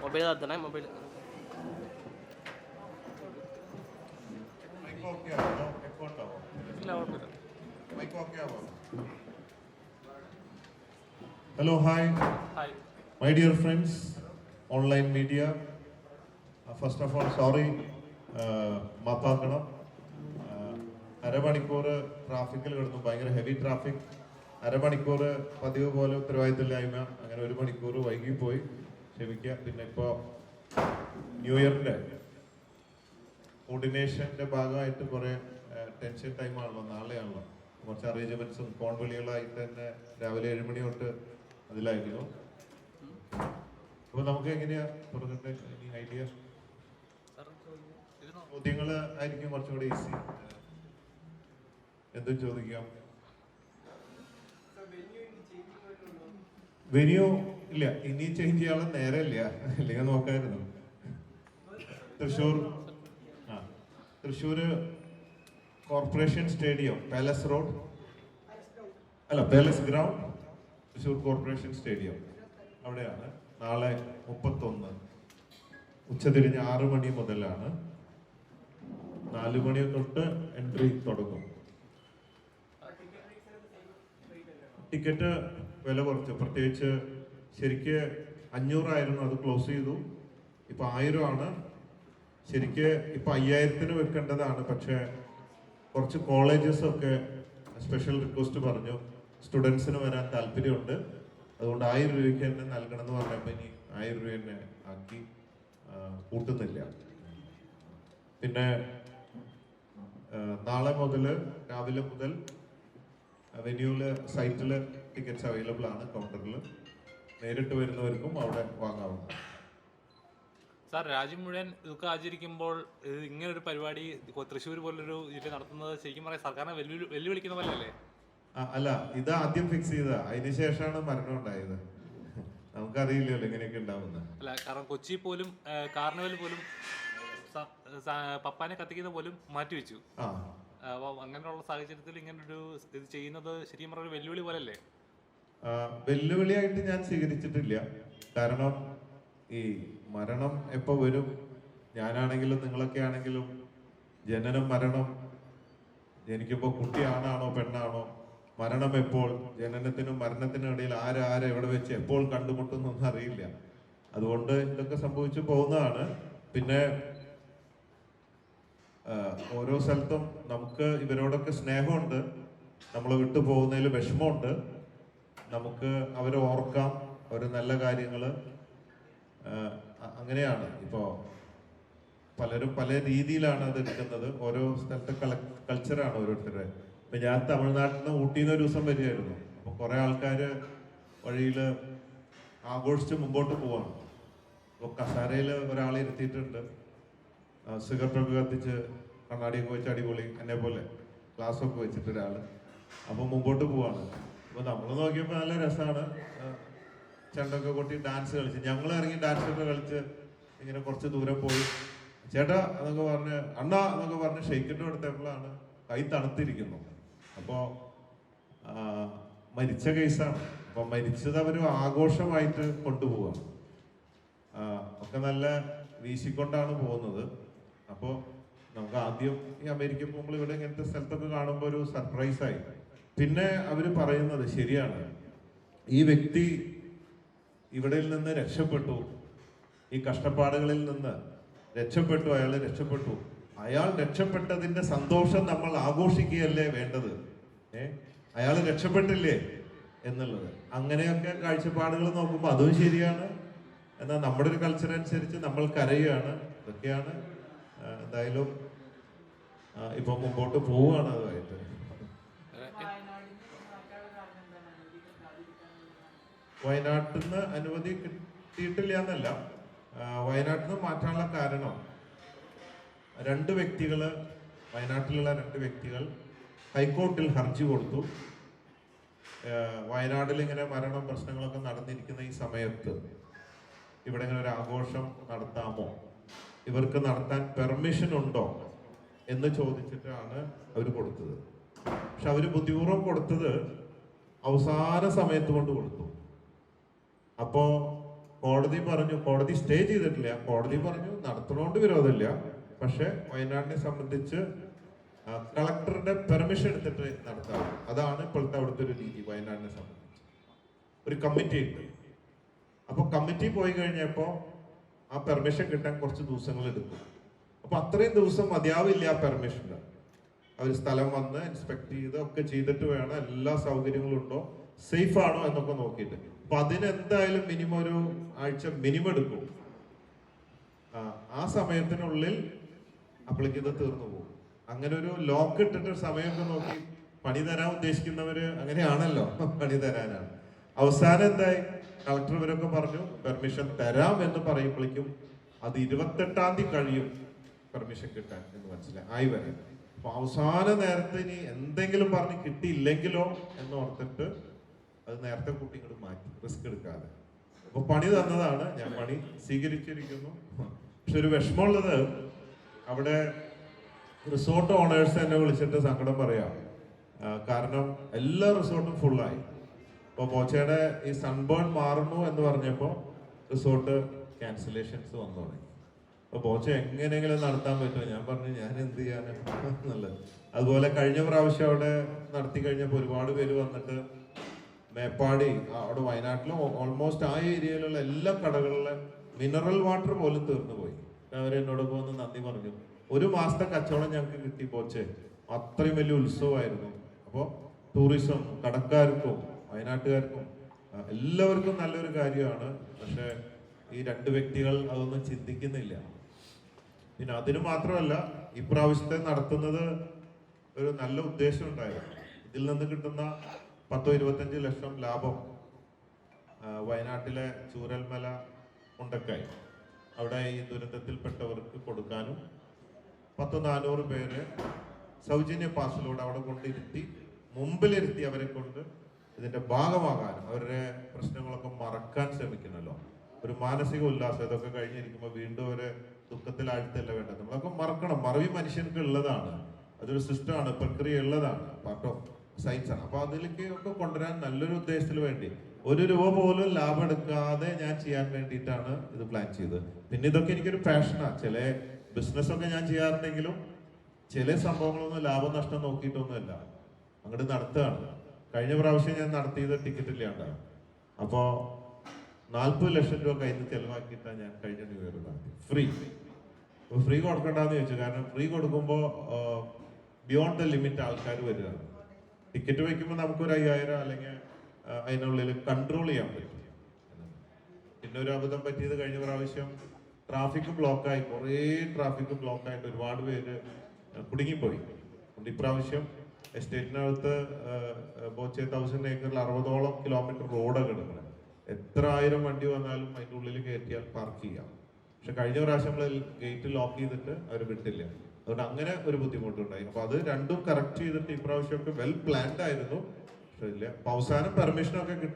Mobile തത്തണേ mobile mic okay ആണോ echo ഉണ്ടാവോ മൈക്ക് ഓക്കെ ആവോ hello hi my dear friends online media first of all sorry മാപ്പാക്കണം അരമണിക്കൂർ ട്രാഫിക്കിൽ കിടന്നു. ഭയങ്കര ഹെവി ട്രാഫിക് അരമണിക്കൂർ പതിവ് പോലെ ഉത്തരവാദിത്തമില്ലായ്മ. അങ്ങനെ ഒരു മണിക്കൂർ വൈകി പോയി. ക്ഷമിക്കുക പിന്നെ ഇപ്പോൾ ന്യൂ ഇയറിന്റെ കോർഡിനേഷന്റെ ഭാഗമായിട്ട് കുറേ ടെൻഷൻ ടൈം ആണല്ലോ. നാളെയാണല്ലോ കുറച്ച് അറേഞ്ച്മെന്റ്സും ഫോൺ വിളികളായിട്ട് തന്നെ രാവിലെ ഏഴ് മണി തൊട്ട് അതിലായിരുന്നു. അപ്പോൾ നമുക്ക് എങ്ങനെയാ? തുടങ്ങട്ടെ ഐഡിയ ചോദ്യങ്ങൾ ആയിരിക്കും കുറച്ചുകൂടി ഈസി എന്തും ചോദിക്കാം? വെന്യൂ ഇല്ല ഇനി ചേഞ്ച് ചെയ്യാനുള്ള നേരമില്ല. അല്ലെങ്കിൽ നോക്കായിരുന്നു. തൃശ്ശൂർ ആ Thrissur corporation stadium palace road. അല്ല palace ground Thrissur corporation stadium. അവിടെയാണ്. നാളെ മുപ്പത്തൊന്ന്. ഉച്ചതിരിഞ്ഞ് ആറ് മണി മുതലാണ്. നാല് മണി തൊട്ട് എൻട്രി തുടങ്ങും. ടിക്കറ്റ് വില കുറച്ചു. പ്രത്യേകിച്ച് ശരിക്ക് അഞ്ഞൂറായിരുന്നു അത് ക്ലോസ് ചെയ്തു. ഇപ്പം ആയിരം ആണ് ശരിക്ക് ഇപ്പം അയ്യായിരത്തിന് വെക്കേണ്ടതാണ് പക്ഷേ കുറച്ച് കോളേജസ് ഒക്കെ സ്പെഷ്യൽ റിക്വസ്റ്റ് പറഞ്ഞു. സ്റ്റുഡൻസിന് വരാൻ താല്പര്യമുണ്ട്. അതുകൊണ്ട് ആയിരം രൂപയ്ക്ക് തന്നെ നൽകണം എന്ന് പറഞ്ഞപ്പോൾ ഇനി ആയിരം രൂപ തന്നെ ആക്കി കൂട്ടുന്നില്ല. പിന്നെ നാളെ മുതൽ രാവിലെ മുതൽ വെന്യൂൽ സൈറ്റിൽ ടിക്കറ്റ്സ് അവൈലബിൾ ആണ് കൗണ്ടറിൽ നേരിട്ട് വരുന്നവർക്കും അവിടെ വാങ്ങാവുന്നതാണ്. സാർ രാജ്യം മുഴുവൻ ഇതൊക്കെ ആചരിക്കുമ്പോൾ ഇങ്ങനെ ഒരു പരിപാടി തൃശ്ശൂർ പോലൊരു ജില്ല നടത്തുന്നത് ശരിക്കും പറയാം സർക്കാരിനെ വെല്ലു വെല്ലുവിളിക്കുന്ന പോലെ അല്ലേ അല്ല ഇത് ആദ്യം ഫിക്സ് ചെയ്ത. അതിന് ശേഷമാണ് മരണം ഉണ്ടായത്. നമുക്കറിയില്ലല്ലോ ഇങ്ങനെയൊക്കെ ഉണ്ടാവുന്നത് അല്ല കാരണം കൊച്ചി പോലും കാർണിവൽ പോലും പപ്പാനെ കത്തിക്കുന്ന പോലും മാറ്റിവെച്ചു. ആ. അപ്പോൾ അങ്ങനെയുള്ള സാഹചര്യത്തിൽ ഇങ്ങനൊരു ഇത് ചെയ്യുന്നത് ശരിക്കും പറഞ്ഞ ഒരു വെല്ലുവിളി പോലല്ലേ? വെല്ലുവിളിയായിട്ട് ഞാൻ സ്വീകരിച്ചിട്ടില്ല. കാരണം ഈ മരണം എപ്പോൾ വരും? ഞാനാണെങ്കിലും നിങ്ങളൊക്കെ ആണെങ്കിലും ജനനം മരണം. എനിക്കിപ്പോൾ കുട്ടി ആണാണോ പെണ്ണാണോ? മരണം എപ്പോൾ? ജനനത്തിനും മരണത്തിനും ഇടയിൽ ആര് ആരെ എവിടെ വെച്ച് എപ്പോൾ കണ്ടുമുട്ടുന്നൊന്നും അറിയില്ല അതുകൊണ്ട് ഇതൊക്കെ സംഭവിച്ചു പോകുന്നതാണ്. പിന്നെ ഓരോ സ്ഥലത്തും നമുക്ക് ഇവരോടൊക്കെ സ്നേഹമുണ്ട്. നമ്മൾ വിട്ടു പോകുന്നതിൽ വിഷമമുണ്ട്. നമുക്ക് അവരെ ഓർക്കാം ഒരു നല്ല കാര്യങ്ങൾ. അങ്ങനെയാണ്. ഇപ്പോൾ പലരും പല രീതിയിലാണ് അത് എടുക്കുന്നത്. ഓരോ സ്ഥലത്തെ കൾച്ചറാണ് ഓരോരുത്തരുടെ. ഇപ്പം ഞാൻ തമിഴ്നാട്ടിൽ നിന്ന് ഊട്ടിയിൽ നിന്ന് ഒരു ദിവസം വരികയായിരുന്നു. അപ്പോൾ കുറേ ആൾക്കാർ വഴിയിൽ ആഘോഷിച്ച് മുമ്പോട്ട് പോവാണ്. അപ്പോൾ കസാരയിൽ ഒരാളെ ഇരുത്തിയിട്ടുണ്ട്. ആ, സിഗരറ്റ് ഒക്കെ കത്തിച്ച് കണ്ണാടിയൊക്കെ വെച്ച് അടിപൊളി എന്നെ പോലെ ഗ്ലാസ് ഒക്കെ വെച്ചിട്ട് ഒരാൾ അപ്പൊ മുമ്പോട്ട് പോവാണ്. അപ്പൊ നമ്മൾ നോക്കിയപ്പോൾ നല്ല രസമാണ് ചെണ്ടൊക്കെ കൊട്ടി ഡാൻസ് കളിച്ച്. ഞങ്ങൾ ഇറങ്ങി ഡാൻസ് ഒക്കെ കളിച്ച് ഇങ്ങനെ കുറച്ച് ദൂരം പോയി. ചേട്ടാ എന്നൊക്കെ പറഞ്ഞ് അണ്ണ എന്നൊക്കെ പറഞ്ഞ് ഷെയ്ക്കിന്റെ അടുത്തപ്പോഴാണ് കൈ തണുത്തിരിക്കുന്നു. അപ്പോൾ മരിച്ച കേസാണ്. അപ്പൊ മരിച്ചത് അവർ ആഘോഷമായിട്ട് കൊണ്ടുപോവാണ്. ഒക്കെ നല്ല വീശിക്കൊണ്ടാണ് പോകുന്നത്. അപ്പോൾ നമുക്ക് ആദ്യം ഈ അമേരിക്ക പോകുമ്പോൾ ഇവിടെ ഇങ്ങനത്തെ സ്ഥലത്തൊക്കെ കാണുമ്പോൾ ഒരു സർപ്രൈസ് ആയി. പിന്നെ അവർ പറയുന്നത് ശരിയാണ്. ഈ വ്യക്തി ഇവിടെ നിന്ന് രക്ഷപ്പെട്ടു. ഈ കഷ്ടപ്പാടുകളിൽ നിന്ന് രക്ഷപ്പെട്ടു അയാൾ രക്ഷപ്പെട്ടു. അയാൾ രക്ഷപ്പെട്ടതിന്റെ സന്തോഷം നമ്മൾ ആഘോഷിക്കുകയല്ലേ വേണ്ടത്? ഏ? അയാൾ രക്ഷപ്പെട്ടില്ലേ എന്നുള്ളത്. അങ്ങനെയൊക്കെ കാഴ്ചപ്പാടുകൾ നോക്കുമ്പോൾ അതും ശരിയാണ്. എന്നാൽ നമ്മുടെ ഒരു കൾച്ചർ അനുസരിച്ച് നമ്മൾ കരയുകയാണ് ഇതൊക്കെയാണ് എന്തായാലും ഇപ്പൊ മുമ്പോട്ട് പോവുകയാണ് അതുമായിട്ട് വയനാട്ടിൽ നിന്ന് അനുമതി കിട്ടിയിട്ടില്ല എന്നല്ല. വയനാട്ടിൽ നിന്ന് മാറ്റാനുള്ള കാരണം രണ്ട് വ്യക്തികൾ വയനാട്ടിലുള്ള രണ്ട് വ്യക്തികൾ ഹൈക്കോർട്ടിൽ ഹർജി കൊടുത്തു. വയനാട്ടിൽ ഇങ്ങനെ മരണം പ്രശ്നങ്ങളൊക്കെ നടന്നിരിക്കുന്ന ഈ സമയത്ത് ഇവിടെ ഇങ്ങനെ ഒരു ആഘോഷം നടത്താമോ? ഇവർക്ക് നടത്താൻ പെർമിഷൻ ഉണ്ടോ എന്ന് ചോദിച്ചിട്ടാണ് അവർ കൊടുത്തത്. പക്ഷെ അവർ ബുദ്ധിപൂർവം കൊടുത്തത് അവസാന സമയത്ത് കൊണ്ട് കൊടുത്തു. അപ്പോ കോടതി പറഞ്ഞു കോടതി സ്റ്റേ ചെയ്തിട്ടില്ല. കോടതി പറഞ്ഞു നടത്തണോണ്ട് വിരോധമില്ല. പക്ഷെ വയനാടിനെ സംബന്ധിച്ച് കളക്ടറുടെ പെർമിഷൻ എടുത്തിട്ട് നടത്താം. അതാണ് ഇപ്പോഴത്തെ അവിടുത്തെ ഒരു രീതി വയനാടിനെ സംബന്ധിച്ച്. ഒരു കമ്മിറ്റി ഉണ്ട് അപ്പോൾ കമ്മിറ്റി പോയി കഴിഞ്ഞപ്പോ ആ പെർമിഷൻ കിട്ടാൻ കുറച്ച് ദിവസങ്ങൾ എടുക്കും. അപ്പൊ അത്രയും ദിവസം മതിയാവില്ല ആ പെർമിഷന് അവർ സ്ഥലം വന്ന് ഇൻസ്പെക്ട് ചെയ്ത് ഒക്കെ ചെയ്തിട്ട് വേണം. എല്ലാ സൗകര്യങ്ങളും ഉണ്ടോ? സേഫ് ആണോ എന്നൊക്കെ നോക്കിയിട്ട്. അപ്പൊ അതിന് എന്തായാലും മിനിമം ഒരു ആഴ്ച മിനിമം എടുക്കും. ആ, ആ സമയത്തിനുള്ളിൽ അപ്പോഴേക്ക് ഇത് തീർന്നു പോകും. അങ്ങനെ ഒരു ലോക്ക് ഇട്ടിട്ട് സമയമൊക്കെ നോക്കി പണി തരാൻ ഉദ്ദേശിക്കുന്നവര് അങ്ങനെയാണല്ലോ. പണി തരാനാണ്. അവസാനം എന്തായി? കളക്ടർ ഇവരൊക്കെ പറഞ്ഞു പെർമിഷൻ തരാം എന്ന് പറയുമ്പോഴേക്കും അത് ഇരുപത്തെട്ടാം തീയതി കഴിയും പെർമിഷൻ കിട്ടാൻ എന്ന് മനസ്സിലായി ആയി വരെ അപ്പൊ അവസാന നേരത്തെ ഇനി എന്തെങ്കിലും പറഞ്ഞ് കിട്ടിയില്ലെങ്കിലോ എന്ന് ഓർത്തിട്ട് അത് നേരത്തെ കുട്ടികൾ മാറ്റി റിസ്ക് എടുക്കാതെ. അപ്പൊ പണി തന്നതാണ് ഞാൻ പണി സ്വീകരിച്ചിരിക്കുന്നു. പക്ഷെ ഒരു വിഷമമുള്ളത് അവിടെ റിസോർട്ട് ഓണേഴ്സ് എന്നെ വിളിച്ചിട്ട് സങ്കടം പറയാം. കാരണം എല്ലാ റിസോർട്ടും ഫുള്ളായി ഇപ്പൊ മോച്ചയുടെ ഈ സൺബേൺ മാറുന്നു എന്ന് പറഞ്ഞപ്പോൾ റിസോർട്ട് ക്യാൻസലേഷൻസ് വന്നു തുടങ്ങി. അപ്പൊ മോച്ച എങ്ങനെയെങ്കിലും നടത്താൻ പറ്റുമോ? ഞാൻ പറഞ്ഞു ഞാൻ എന്ത് ചെയ്യാനാണ് എന്നുള്ളത്. അതുപോലെ കഴിഞ്ഞ പ്രാവശ്യം അവിടെ നടത്തി കഴിഞ്ഞപ്പോൾ ഒരുപാട് പേര് വന്നിട്ട് മേപ്പാടി അവിടെ വയനാട്ടിലും ഓൾമോസ്റ്റ് ആ ഏരിയയിലുള്ള എല്ലാ കടകളിലെ മിനറൽ വാട്ടർ പോലും തീർന്നു പോയി. അവരെന്നോട് വന്ന് നന്ദി പറഞ്ഞു. ഒരു മാസത്തെ കച്ചവടം ഞങ്ങൾക്ക് കിട്ടി പോച്ചേ. അത്രയും വലിയ ഉത്സവമായിരുന്നു. അപ്പോൾ ടൂറിസം കടക്കാർക്കും വയനാട്ടുകാർക്കും എല്ലാവർക്കും നല്ലൊരു കാര്യമാണ്. പക്ഷെ ഈ രണ്ട് വ്യക്തികൾ അതൊന്നും ചിന്തിക്കുന്നില്ല. പിന്നെ അതിന് മാത്രമല്ല ഇപ്രാവശ്യത്തെ നടത്തുന്നത് ഒരു നല്ല ഉദ്ദേശം ഉണ്ടായിരുന്നു. ഇതിൽ നിന്ന് കിട്ടുന്ന പത്തോ ഇരുപത്തഞ്ച് ലക്ഷം ലാഭം വയനാട്ടിലെ ചൂരൽമല ഉണ്ടക്കായി അവിടെ ഈ ദുരന്തത്തിൽപ്പെട്ടവർക്ക് കൊടുക്കാനും പത്ത് നാനൂറ് പേര് സൗജന്യ പാസിലൂടെ അവിടെ കൊണ്ടിരുത്തി മുമ്പിലിരുത്തി അവരെ കൊണ്ട് ഇതിന്റെ ഭാഗമാകാനും അവരുടെ പ്രശ്നങ്ങളൊക്കെ മറക്കാൻ ശ്രമിക്കണല്ലോ ഒരു മാനസിക ഉല്ലാസം ഇതൊക്കെ കഴിഞ്ഞിരിക്കുമ്പോൾ വീണ്ടും ഒരു ദുഃഖത്തിൽ ആഴ്ത്തല്ല വേണ്ടത്? നമ്മളൊക്കെ മറക്കണം. മറവി മനുഷ്യർക്ക് ഉള്ളതാണ്. അതൊരു സിസ്റ്റമാണ് പ്രക്രിയ ഉള്ളതാണ്. പാർട്ട് ഓഫ് സയൻസ് ആണ്. അപ്പൊ അതിലേക്ക് ഒക്കെ കൊണ്ടുവരാൻ നല്ലൊരു ഉദ്ദേശത്തിൽ വേണ്ടി ഒരു രൂപ പോലും ലാഭം എടുക്കാതെ ഞാൻ ചെയ്യാൻ വേണ്ടിയിട്ടാണ് ഇത് പ്ലാൻ ചെയ്തത്. പിന്നെ ഇതൊക്കെ എനിക്കൊരു പാഷനാണ് ചില ബിസിനസ് ഒക്കെ ഞാൻ ചെയ്യാറുണ്ടെങ്കിലും ചില സംഭവങ്ങളൊന്നും ലാഭം നഷ്ടം നോക്കിയിട്ടൊന്നുമല്ല. അങ്ങോട്ട് നടത്തുകയാണ് കഴിഞ്ഞ പ്രാവശ്യം ഞാൻ നടത്തിയത് ടിക്കറ്റ് ഇല്ലാണ്ടാണ് അപ്പോ നാൽപ്പത് ലക്ഷം രൂപ കയ്യിൽ നിന്ന് ചെലവാക്കിയിട്ടാണ് ഞാൻ കഴിഞ്ഞ ന്യൂ ഇയർ നടത്തി ഫ്രീ ഫ്രീ കൊടുക്കണ്ടെന്ന് ചോദിച്ചു. കാരണം ഫ്രീ കൊടുക്കുമ്പോൾ ബിയോണ്ട് ദ ലിമിറ്റ് ആൾക്കാർ വരികയാണ്. ടിക്കറ്റ് വയ്ക്കുമ്പോൾ നമുക്കൊരു അയ്യായിരം അല്ലെങ്കിൽ അതിനുള്ളിൽ കൺട്രോൾ ചെയ്യാൻ പറ്റും. പിന്നെ ഒരു അബദ്ധം പറ്റിയത് കഴിഞ്ഞ പ്രാവശ്യം ട്രാഫിക് ബ്ലോക്കായി കുറേ ട്രാഫിക് ബ്ലോക്കായിട്ട് ഒരുപാട് പേര് കുടുങ്ങിപ്പോയി. അതുകൊണ്ട് ഇപ്രാവശ്യം എസ്റ്റേറ്റിനകത്ത് ബോച്ചെ തൗസൻഡ് ഏക്കറിൽ അറുപതോളം കിലോമീറ്റർ റോഡ് കിടക്കണം. എത്ര ആയിരം വണ്ടി വന്നാലും അതിന്റെ ഉള്ളിൽ കയറ്റിയാൽ പാർക്ക് ചെയ്യാം. പക്ഷെ കഴിഞ്ഞ പ്രാവശ്യം നമ്മൾ ഗേറ്റ് ലോക്ക് ചെയ്തിട്ട് അവർ വിട്ടില്ല. അതുകൊണ്ട് അങ്ങനെ ഒരു ബുദ്ധിമുട്ടുണ്ടായി. അപ്പൊ അത് രണ്ടും കറക്റ്റ് ചെയ്തിട്ട് ഇപ്രാവശ്യമൊക്കെ വെൽ പ്ലാൻഡ് ആയിരുന്നു. പക്ഷെ ഇല്ല. അവസാനം പെർമിഷനൊക്കെ കിട്ടി.